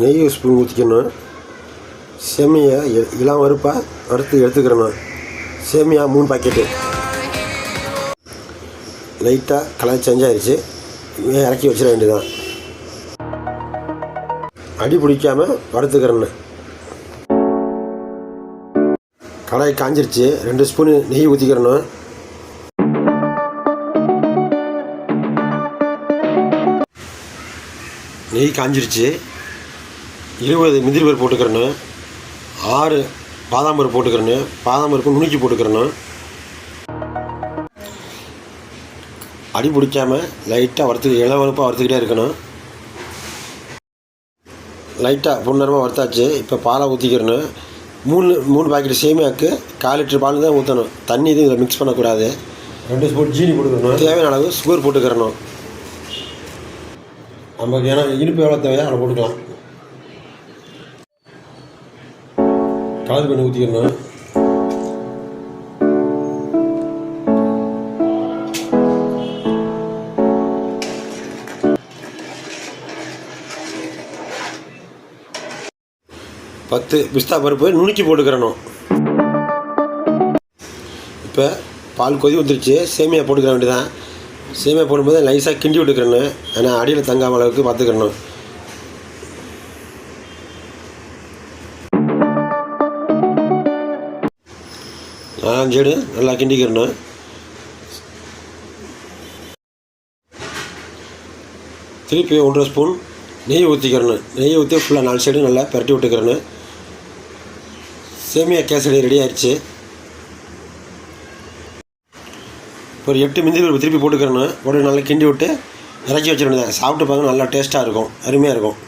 நெய் ஒரு ஸ்பூன் ஊற்றிக்கணும் சேமியா இளம் வறுப்பாக வறுத்து எடுத்துக்கிறணும் சேமியா மூணு பாக்கெட்டு லைட்டாக கலர் செஞ்சாயிருச்சு இங்கே இறக்கி வச்சிட வேண்டியதான் அடி பிடிக்காமல் வறுத்துக்கிறேன்னு. கடாய் காஞ்சிருச்சு. ரெண்டு ஸ்பூனு நெய் ஊற்றிக்கிறணும் நெய் காஞ்சிருச்சு. இருபது முந்திரி பருப்பு போட்டுக்கிறணும் ஆறு பாதாம் பருப்பு போட்டுக்கிறணும் பாதாம் பருப்பு நுணுக்கி போட்டுக்கிறணும் அடி பிடிக்காமல் லைட்டாக வறுத்து இளம் வறுப்பாக வறுத்துக்கிட்டே இருக்கணும். லைட்டாக பொன்னரமாக வறுத்தாச்சு. இப்போ பாலை ஊற்றிக்கிறணும் மூணு மூணு பாக்கெட் சேமியாக்கு கால் லிட்டர் பால் தான் ஊற்றணும் தண்ணி இது இதில் மிக்ஸ் பண்ணக்கூடாது. ரெண்டு ஸ்பூன் ஜீனி போட்டுக்கணும் தேவையான அளவு சுகர் போட்டுக்கிறணும். நமக்கு ஏன்னா இனிப்பு எவ்வளோ தேவையோ அதை போட்டுக்கலாம். கலர் பண்ணி ஊற்றிக்கணும் பத்து பிஸ்தா பருப்பு நுணுக்கி போட்டுக்கிறணும். இப்போ பால் கொதி வந்துருச்சு. சேமியா போட்டுக்கிற வேண்டியதான் சேமியா போடும்போது லைஸாக கிண்டி விட்டுக்கிறணும். ஏன்னா அடியில் தங்காம அளவுக்கு பார்த்துக்கிறணும் நாலஞ்சு சைடு நல்லா கிண்டிக்கிறணும் திருப்பி ஒன்றரை ஸ்பூன் நெய் ஊற்றிக்கிறணும் நெய் ஊற்றி ஃபுல்லாக நாலு சைடு நல்லா பரட்டி விட்டுக்கிறணும் சேமியா கேசரி ரெடி ஆயிடுச்சு. ஒரு எட்டு மிந்தி பருப்பு திருப்பி போட்டுக்கிறணும் போட்டு நல்லா கிண்டி விட்டு இறக்கி வச்சிடணும். சாப்பிட்டு பார்க்க நல்லா டேஸ்ட்டாக இருக்கும். அருமையாக இருக்கும்.